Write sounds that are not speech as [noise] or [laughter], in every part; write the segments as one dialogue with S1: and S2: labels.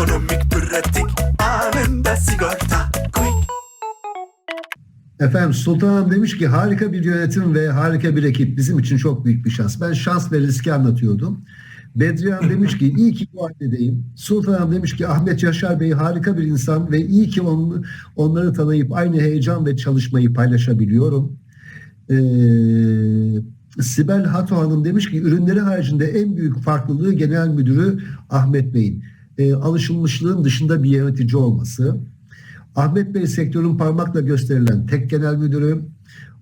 S1: Ekonomik pratik anında sigorta
S2: Efendim Sultan Hanım demiş ki harika bir yönetim ve harika bir ekip bizim için çok büyük bir şans. Ben şans ve riski anlatıyordum. Bedriye Hanım demiş ki iyi ki bu halledeyim. Sultan Hanım demiş ki Ahmet Yaşar Bey harika bir insan ve iyi ki on, onları tanıyıp aynı heyecan ve çalışmayı paylaşabiliyorum. Ee, Sibel Hato Hanım demiş ki ürünleri haricinde en büyük farklılığı genel müdürü Ahmet Bey'in. Ee, alışılmışlığın dışında bir yönetici olması. Ahmet Bey sektörün parmakla gösterilen tek genel müdürü.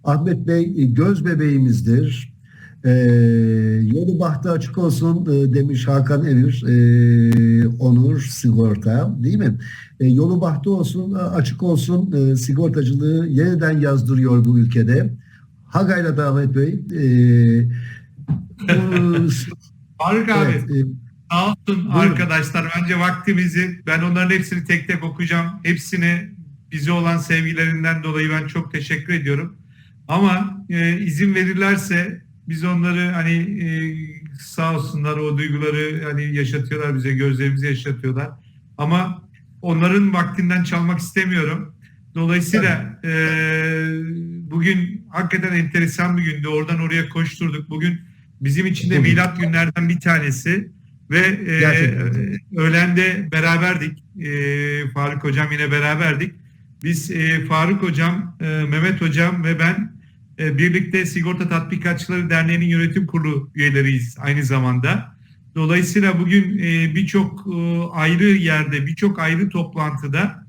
S2: Ahmet Bey e, göz bebeğimizdir. Ee, yolu bahtı açık olsun e, demiş Hakan Emir. Ee, Onur Sigorta değil mi? E, yolu bahtı olsun açık olsun e, sigortacılığı yeniden yazdırıyor bu ülkede. Hagayla da Ahmet Bey. E, [laughs]
S3: Faruk abi
S2: evet, e,
S3: sağ olsun arkadaşlar. Bence vaktimizi ben onların hepsini tek tek okuyacağım. Hepsini bize olan sevgilerinden dolayı ben çok teşekkür ediyorum. Ama e, izin verirlerse biz onları hani e, sağ olsunlar o duyguları hani yaşatıyorlar bize gözlerimizi yaşatıyorlar. Ama onların vaktinden çalmak istemiyorum. Dolayısıyla e, bugün hakikaten enteresan bir gündü. Oradan oraya koşturduk. Bugün bizim için de milat günlerden bir tanesi. Ve e,
S2: Gerçekten.
S3: öğlende beraberdik. E, Faruk Hocam yine beraberdik. Biz e, Faruk Hocam, e, Mehmet Hocam ve ben e, birlikte Sigorta Tatbikatçıları Derneği'nin yönetim kurulu üyeleriyiz aynı zamanda. Dolayısıyla bugün e, birçok e, ayrı yerde, birçok ayrı toplantıda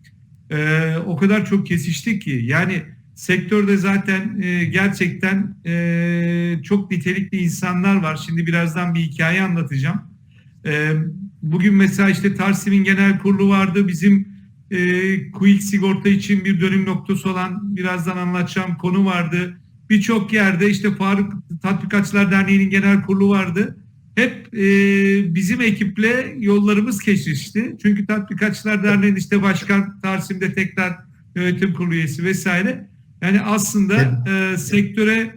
S3: e, o kadar çok kesiştik ki yani sektörde zaten e, gerçekten e, çok nitelikli insanlar var. Şimdi birazdan bir hikaye anlatacağım. E, bugün mesela işte Tarsim'in genel kurulu vardı. Bizim e, Quick sigorta için bir dönüm noktası olan birazdan anlatacağım konu vardı. Birçok yerde işte Faruk Tatbikatçılar Derneği'nin genel kurulu vardı. Hep e, bizim ekiple yollarımız kesişti. Çünkü Tatbikatçılar Derneği'nin işte başkan Tarsim'de tekrar yönetim kurulu üyesi vesaire. Yani aslında e, sektöre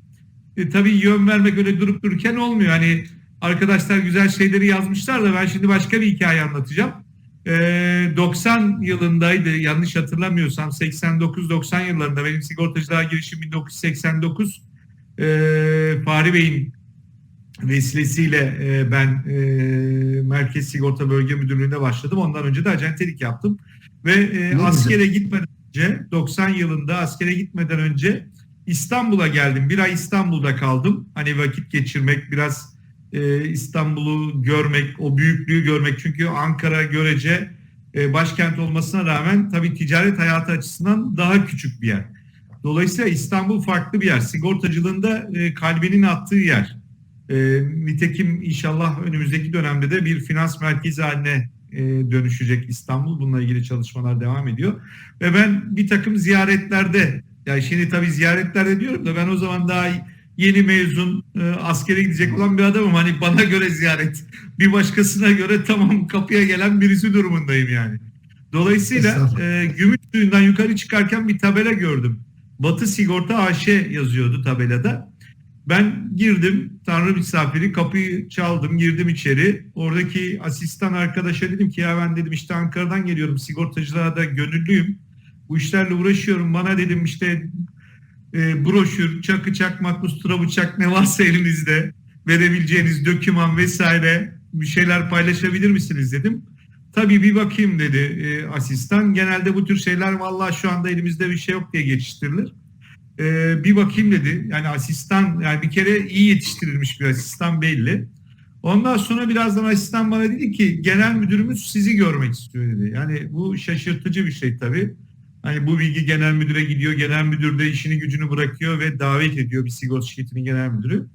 S3: e, tabii yön vermek öyle durup dururken olmuyor. Hani arkadaşlar güzel şeyleri yazmışlar da ben şimdi başka bir hikaye anlatacağım. E, 90 yılındaydı yanlış hatırlamıyorsam 89-90 yıllarında benim sigortacılığa girişim 1989 e, Fahri Bey'in vesilesiyle e, ben e, Merkez Sigorta Bölge Müdürlüğü'nde başladım. Ondan önce de acentelik yaptım. Ve e, askere gitmeden önce 90 yılında askere gitmeden önce İstanbul'a geldim. Bir ay İstanbul'da kaldım. Hani vakit geçirmek, biraz e, İstanbul'u görmek, o büyüklüğü görmek. Çünkü Ankara görece e, başkent olmasına rağmen tabii ticaret hayatı açısından daha küçük bir yer. Dolayısıyla İstanbul farklı bir yer. Sigortacılığında e, kalbinin attığı yer. E, nitekim inşallah önümüzdeki dönemde de bir finans merkezi haline e, dönüşecek İstanbul. Bununla ilgili çalışmalar devam ediyor. Ve ben bir takım ziyaretlerde, yani şimdi tabii ziyaretlerde diyorum da ben o zaman daha yeni mezun e, askere gidecek olan bir adamım. Hani bana göre ziyaret, bir başkasına göre tamam kapıya gelen birisi durumundayım yani. Dolayısıyla e, gümüş suyundan yukarı çıkarken bir tabela gördüm. Batı Sigorta AŞ yazıyordu tabelada. Ben girdim, Tanrı misafiri, kapıyı çaldım, girdim içeri. Oradaki asistan arkadaşa dedim ki ya ben dedim işte Ankara'dan geliyorum, sigortacılığa da gönüllüyüm. Bu işlerle uğraşıyorum. Bana dedim işte e, broşür, çakı çakmak, ustura bıçak ne varsa elinizde verebileceğiniz döküman vesaire bir şeyler paylaşabilir misiniz dedim. Tabii bir bakayım dedi e, asistan. Genelde bu tür şeyler vallahi şu anda elimizde bir şey yok diye geçiştirilir. E, bir bakayım dedi. Yani asistan yani bir kere iyi yetiştirilmiş bir asistan belli. Ondan sonra birazdan asistan bana dedi ki genel müdürümüz sizi görmek istiyor dedi. Yani bu şaşırtıcı bir şey tabii. Hani bu bilgi genel müdüre gidiyor. Genel müdür de işini gücünü bırakıyor ve davet ediyor bir sigorta şirketinin genel müdürü.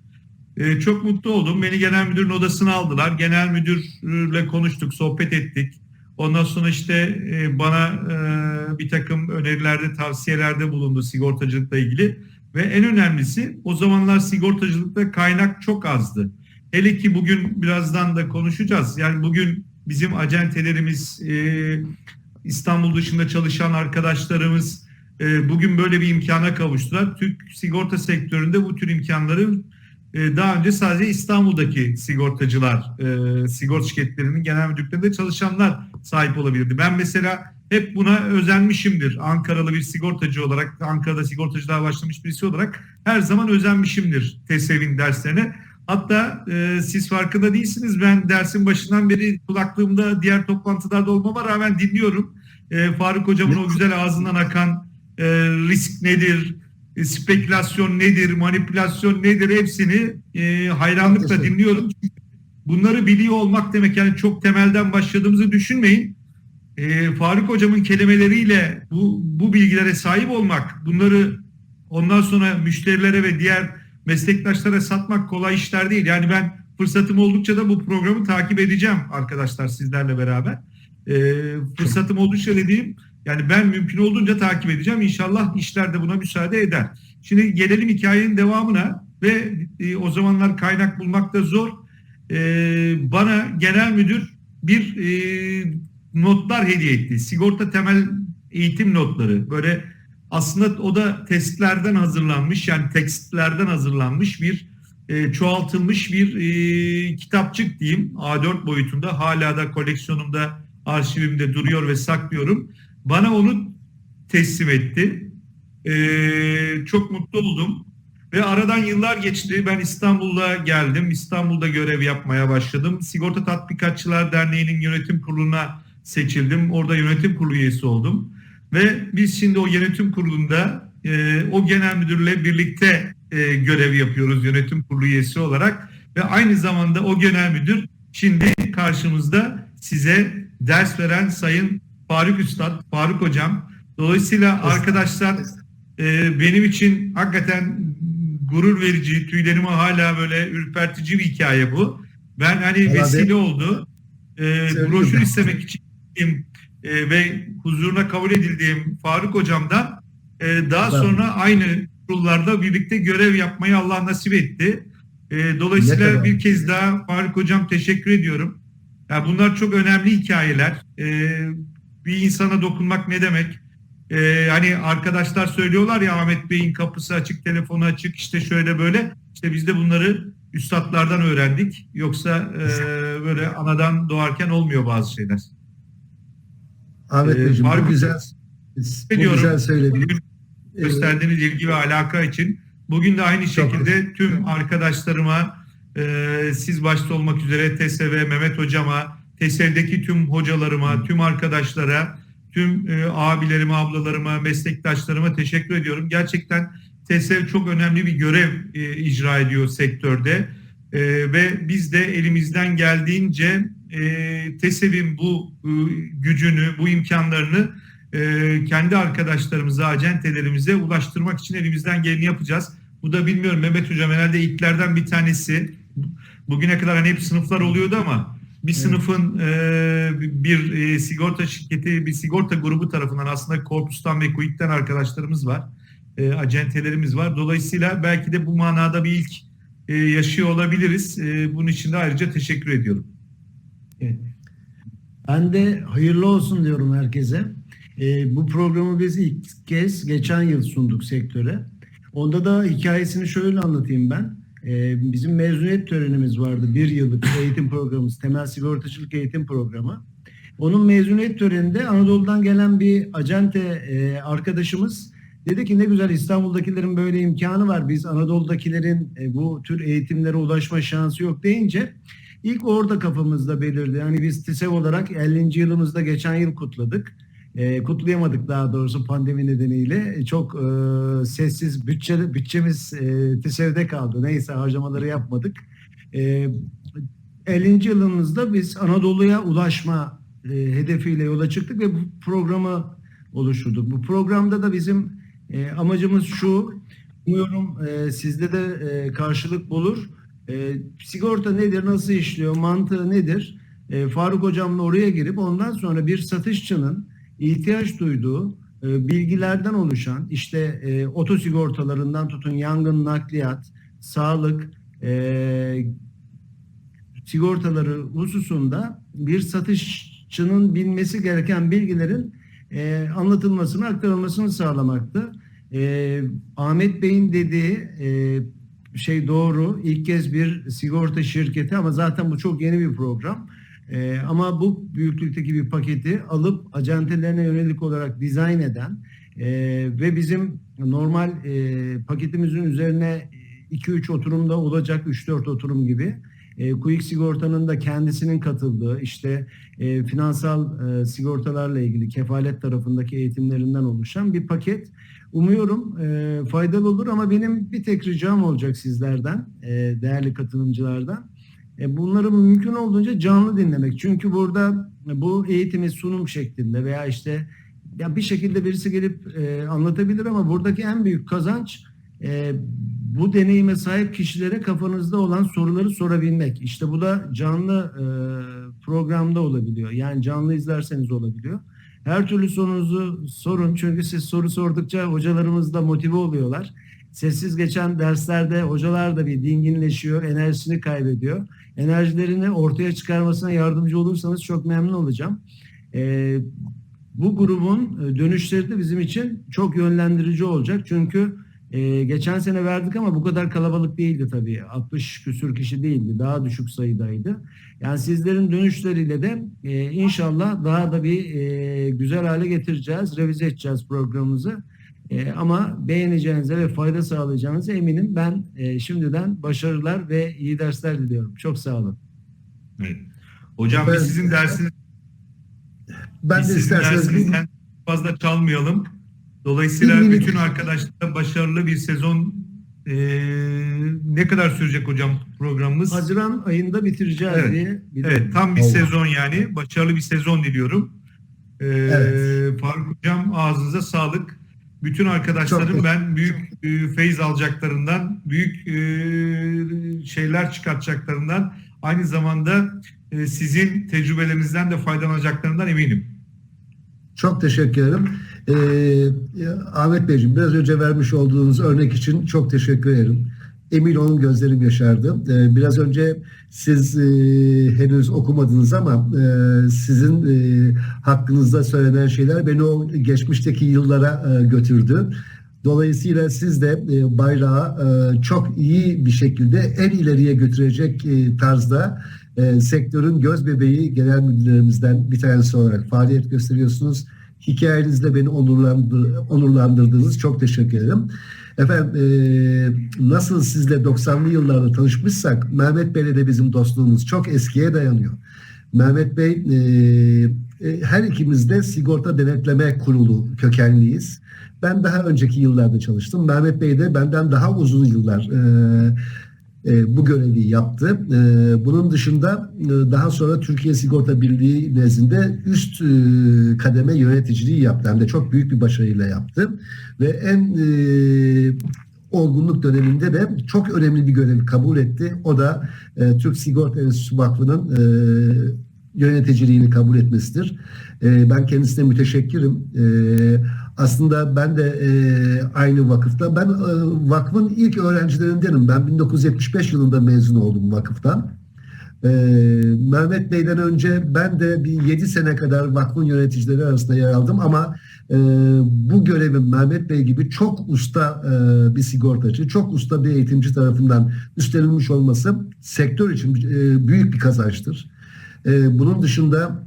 S3: Ee, çok mutlu oldum. Beni genel müdürün odasına aldılar. Genel müdürle konuştuk, sohbet ettik. Ondan sonra işte e, bana e, bir takım önerilerde, tavsiyelerde bulundu sigortacılıkla ilgili. Ve en önemlisi o zamanlar sigortacılıkta kaynak çok azdı. Hele ki bugün birazdan da konuşacağız. Yani bugün bizim acentelerimiz, e, İstanbul dışında çalışan arkadaşlarımız e, bugün böyle bir imkana kavuştular. Türk sigorta sektöründe bu tür imkanları e, daha önce sadece İstanbul'daki sigortacılar, e, sigorta şirketlerinin genel müdürlüklerinde çalışanlar sahip olabilirdi. Ben mesela hep buna özenmişimdir. Ankaralı bir sigortacı olarak, Ankara'da sigortacılığa başlamış birisi olarak her zaman özenmişimdir TESEV'in derslerine. Hatta e, siz farkında değilsiniz. Ben dersin başından beri kulaklığımda diğer toplantılarda olmama rağmen dinliyorum. E, Faruk Hocam'ın o güzel ağzından akan e, risk nedir, e, spekülasyon nedir, manipülasyon nedir hepsini e, hayranlıkla dinliyorum. Bunları biliyor olmak demek yani çok temelden başladığımızı düşünmeyin. E, Faruk Hocam'ın kelimeleriyle bu, bu bilgilere sahip olmak, bunları ondan sonra müşterilere ve diğer meslektaşlara satmak kolay işler değil. Yani ben fırsatım oldukça da bu programı takip edeceğim arkadaşlar sizlerle beraber. E, fırsatım oldukça dediğim yani ben mümkün olduğunca takip edeceğim. İnşallah işler de buna müsaade eder. Şimdi gelelim hikayenin devamına ve e, o zamanlar kaynak bulmak da zor. E, bana genel müdür bir e, notlar hediye etti. Sigorta temel eğitim notları. Böyle aslında o da testlerden hazırlanmış yani tekstlerden hazırlanmış bir e, çoğaltılmış bir e, kitapçık diyeyim A4 boyutunda hala da koleksiyonumda arşivimde duruyor ve saklıyorum. Bana onu teslim etti. E, çok mutlu oldum. Ve aradan yıllar geçti. Ben İstanbul'a geldim. İstanbul'da görev yapmaya başladım. Sigorta Tatbikatçılar Derneği'nin yönetim kuruluna seçildim. Orada yönetim kurulu üyesi oldum. Ve biz şimdi o yönetim kurulunda e, o genel müdürle birlikte e, görev yapıyoruz yönetim kurulu üyesi olarak. Ve aynı zamanda o genel müdür şimdi karşımızda size ders veren Sayın Faruk Üstad, Faruk Hocam. Dolayısıyla arkadaşlar e, benim için hakikaten gurur verici, tüylerimi hala böyle ürpertici bir hikaye bu. Ben hani
S2: Herhalde-
S3: vesile oldu. E, broşür istemek için e, ve huzuruna kabul edildiğim Faruk Hocam'dan e, daha
S2: Ben-
S3: sonra aynı kurullarda birlikte görev yapmayı Allah nasip etti. E, dolayısıyla bir kez daha Faruk Hocam teşekkür ediyorum. Ya bunlar çok önemli hikayeler. E, bir insana dokunmak ne demek? E, hani arkadaşlar söylüyorlar ya Ahmet Bey'in kapısı açık, telefonu açık işte şöyle böyle. İşte biz de bunları üstadlardan öğrendik. Yoksa e, böyle anadan doğarken olmuyor bazı şeyler.
S2: Ahmet
S3: Ee,
S2: Beyciğim bu
S3: Faruk-
S2: güzel, bu güzel söylediniz. Ee,
S3: gösterdiğiniz ilgi ve alaka için. Bugün de aynı şekilde tüm arkadaşlarıma e, siz başta olmak üzere TESEV'e, Mehmet Hocama, TESEV'deki tüm hocalarıma, tüm arkadaşlara, tüm e, abilerime, ablalarıma, meslektaşlarıma teşekkür ediyorum. Gerçekten TESEV çok önemli bir görev e, icra ediyor sektörde. E, ve biz de elimizden geldiğince e, TESEV'in bu e, gücünü, bu imkanlarını e, kendi arkadaşlarımıza, acentelerimize ulaştırmak için elimizden geleni yapacağız. Bu da bilmiyorum Mehmet Hocam herhalde ilklerden bir tanesi. Bugüne kadar hani hep sınıflar oluyordu ama bir sınıfın e, bir e, sigorta şirketi, bir sigorta grubu tarafından aslında Korpus'tan ve Quick'ten arkadaşlarımız var. E, acentelerimiz var. Dolayısıyla belki de bu manada bir ilk e, yaşıyor olabiliriz. E, bunun için de ayrıca teşekkür ediyorum.
S4: Ben de hayırlı olsun diyorum herkese. Ee, bu programı biz ilk kez geçen yıl sunduk sektöre. Onda da hikayesini şöyle anlatayım ben. Ee, bizim mezuniyet törenimiz vardı. Bir yıllık eğitim programımız, temel sigortacılık eğitim programı. Onun mezuniyet töreninde Anadolu'dan gelen bir acente e, arkadaşımız dedi ki ne güzel İstanbul'dakilerin böyle imkanı var. Biz Anadolu'dakilerin e, bu tür eğitimlere ulaşma şansı yok deyince İlk orada kafamızda belirdi. Yani biz TİSEV olarak 50. yılımızda geçen yıl kutladık. E, kutlayamadık daha doğrusu pandemi nedeniyle. E, çok e, sessiz bütçe bütçemiz e, TİSEV'de kaldı. Neyse harcamaları yapmadık. E, 50. yılımızda biz Anadolu'ya ulaşma e, hedefiyle yola çıktık ve bu programı oluşturduk. Bu programda da bizim e, amacımız şu. Umuyorum e, sizde de e, karşılık bulur. E, sigorta nedir, nasıl işliyor, mantığı nedir? E, Faruk Hocam'la oraya girip ondan sonra bir satışçının ihtiyaç duyduğu e, bilgilerden oluşan işte e, oto sigortalarından tutun yangın, nakliyat, sağlık e, sigortaları hususunda bir satışçının bilmesi gereken bilgilerin e, anlatılmasını, aktarılmasını sağlamaktı. E, Ahmet Bey'in dediği e, şey doğru. İlk kez bir sigorta şirketi ama zaten bu çok yeni bir program. Ee, ama bu büyüklükteki bir paketi alıp acentelerine yönelik olarak dizayn eden e, ve bizim normal e, paketimizin üzerine 2-3 oturumda olacak 3-4 oturum gibi e, Sigorta'nın da kendisinin katıldığı işte e, finansal e, sigortalarla ilgili kefalet tarafındaki eğitimlerinden oluşan bir paket. Umuyorum e, faydalı olur ama benim bir tek ricam olacak sizlerden, e, değerli katılımcılardan. E, bunları mümkün olduğunca canlı dinlemek. Çünkü burada bu eğitimi sunum şeklinde veya işte ya bir şekilde birisi gelip e, anlatabilir ama buradaki en büyük kazanç e, bu deneyime sahip kişilere kafanızda olan soruları sorabilmek. İşte bu da canlı e, programda olabiliyor. Yani canlı izlerseniz olabiliyor. Her türlü sorunuzu sorun. Çünkü siz soru sordukça hocalarımız da motive oluyorlar. Sessiz geçen derslerde hocalar da bir dinginleşiyor, enerjisini kaybediyor. Enerjilerini ortaya çıkarmasına yardımcı olursanız çok memnun olacağım. Ee, bu grubun e, dönüşleri de bizim için çok yönlendirici olacak. Çünkü e, geçen sene verdik ama bu kadar kalabalık değildi tabii. 60 küsür kişi değildi. Daha düşük sayıdaydı. Yani sizlerin dönüşleriyle de e, inşallah daha da bir e, güzel hale getireceğiz. Revize edeceğiz programımızı. E, ama beğeneceğinize ve fayda sağlayacağınıza eminim. Ben e, şimdiden başarılar ve iyi dersler diliyorum. Çok sağ olun.
S3: Evet. Hocam
S2: Ben-
S3: biz sizin dersiniz
S2: Ben
S3: biz
S2: de isterseniz
S3: fazla çalmayalım. Dolayısıyla
S2: minik-
S3: bütün arkadaşlara başarılı bir sezon eee, ne kadar sürecek hocam programımız?
S4: Haziran ayında bitireceğiz
S3: Evet.
S4: diye. biliyorum.
S3: Evet tam bir
S2: Allah.
S3: sezon yani. Başarılı bir sezon diliyorum. Ee,
S2: Evet.
S3: Faruk Hocam ağzınıza sağlık. Bütün arkadaşlarım ben büyük e, feyiz alacaklarından, büyük e, şeyler çıkartacaklarından, aynı zamanda e, sizin tecrübelerinizden de faydalanacaklarından eminim.
S2: Çok teşekkür ederim. Ee, Ahmet Beyciğim biraz önce vermiş olduğunuz örnek için çok teşekkür ederim. Emin olun gözlerim yaşardı. Ee, biraz önce siz e, henüz okumadınız ama e, sizin e, hakkınızda söylenen şeyler beni o geçmişteki yıllara e, götürdü. Dolayısıyla siz de e, bayrağı e, çok iyi bir şekilde en ileriye götürecek e, tarzda e, sektörün göz bebeği genel müdürlerimizden bir tanesi olarak faaliyet gösteriyorsunuz. Hikayenizle beni onurlandır, onurlandırdınız. Çok teşekkür ederim. Efendim e, nasıl sizle 90'lı yıllarda tanışmışsak Mehmet Bey'le de bizim dostluğumuz çok eskiye dayanıyor. Mehmet Bey e, e, her ikimiz de sigorta denetleme kurulu kökenliyiz. Ben daha önceki yıllarda çalıştım. Mehmet Bey de benden daha uzun yıllar e, bu görevi yaptı. E, bunun dışında e, daha sonra Türkiye Sigorta Birliği nezdinde üst e, kademe yöneticiliği yaptı. Hem de çok büyük bir başarıyla yaptı. Ve en e, olgunluk döneminde de çok önemli bir görevi kabul etti. O da e, Türk Sigorta Enstitüsü Vakfı'nın e, yöneticiliğini kabul etmesidir. E, ben kendisine müteşekkirim. E, aslında ben de e, aynı vakıfta. Ben e, vakfın ilk öğrencilerindenim. Ben 1975 yılında mezun oldum vakıftan. E, Mehmet Bey'den önce ben de bir 7 sene kadar vakfın yöneticileri arasında yer aldım ama e, bu görevin Mehmet Bey gibi çok usta e, bir sigortacı, çok usta bir eğitimci tarafından üstlenilmiş olması sektör için e, büyük bir kazançtır. E, bunun dışında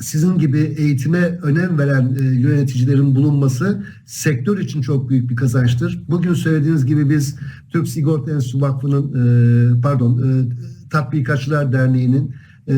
S2: sizin gibi eğitime önem veren e, yöneticilerin bulunması sektör için çok büyük bir kazançtır. Bugün söylediğiniz gibi biz Türk Sigorta Enstitüsü Vakfı'nın e, pardon e, Tatbikatçılar Derneği'nin e,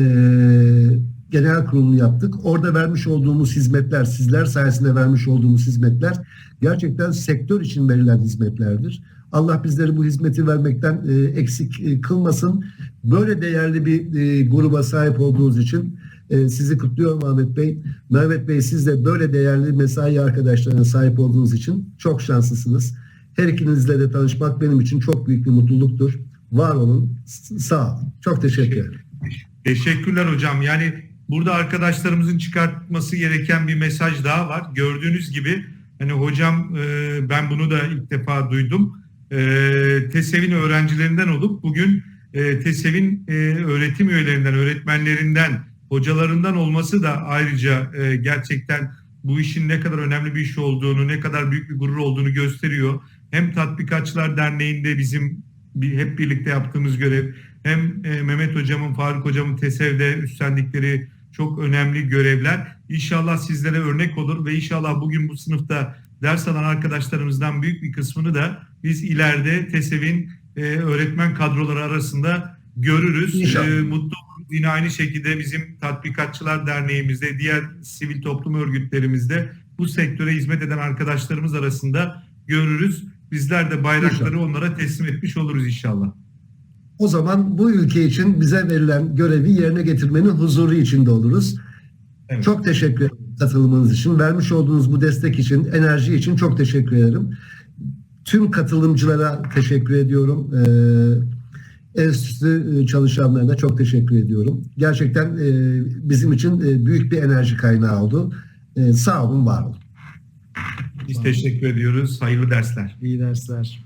S2: genel kurulunu yaptık. Orada vermiş olduğumuz hizmetler, sizler sayesinde vermiş olduğumuz hizmetler gerçekten sektör için verilen hizmetlerdir. Allah bizleri bu hizmeti vermekten e, eksik e, kılmasın. Böyle değerli bir e, gruba sahip olduğunuz için sizi kutluyorum Ahmet Bey. Mehmet Bey siz de böyle değerli mesai arkadaşlarına sahip olduğunuz için çok şanslısınız. Her ikinizle de tanışmak benim için çok büyük bir mutluluktur. Var olun, sağ olun. Çok teşekkür ederim.
S3: Teşekkürler hocam. Yani burada arkadaşlarımızın çıkartması gereken bir mesaj daha var. Gördüğünüz gibi hani hocam e, ben bunu da ilk defa duydum. E, TESEV'in öğrencilerinden olup bugün e, TESEV'in öğretim üyelerinden, öğretmenlerinden, hocalarından olması da ayrıca e, gerçekten bu işin ne kadar önemli bir iş olduğunu, ne kadar büyük bir gurur olduğunu gösteriyor. Hem Tatbikatçılar Derneği'nde bizim bir, hep birlikte yaptığımız görev hem e, Mehmet hocamın, Faruk hocamın TESEV'de üstlendikleri çok önemli görevler. İnşallah sizlere örnek olur ve inşallah bugün bu sınıfta ders alan arkadaşlarımızdan büyük bir kısmını da biz ileride TESEV'in e, öğretmen kadroları arasında görürüz.
S2: İnşallah.
S3: E, mutlu. Yine aynı şekilde bizim Tatbikatçılar Derneğimizde, diğer sivil toplum örgütlerimizde bu sektöre hizmet eden arkadaşlarımız arasında görürüz. Bizler de bayrakları onlara teslim etmiş oluruz inşallah.
S2: O zaman bu ülke için bize verilen görevi yerine getirmenin huzuru içinde oluruz.
S3: Evet.
S2: Çok teşekkür ederim katılımınız için. Vermiş olduğunuz bu destek için, enerji için çok teşekkür ederim. Tüm katılımcılara teşekkür ediyorum. Ee, enstitü çalışanlarına çok teşekkür ediyorum. Gerçekten e, bizim için e, büyük bir enerji kaynağı oldu. E, sağ olun, var olun.
S3: Biz teşekkür ediyoruz. Hayırlı dersler.
S4: İyi dersler.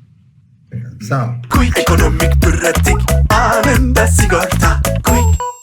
S2: Sağ olun.
S1: Quick ekonomik pratik anında sigorta Quick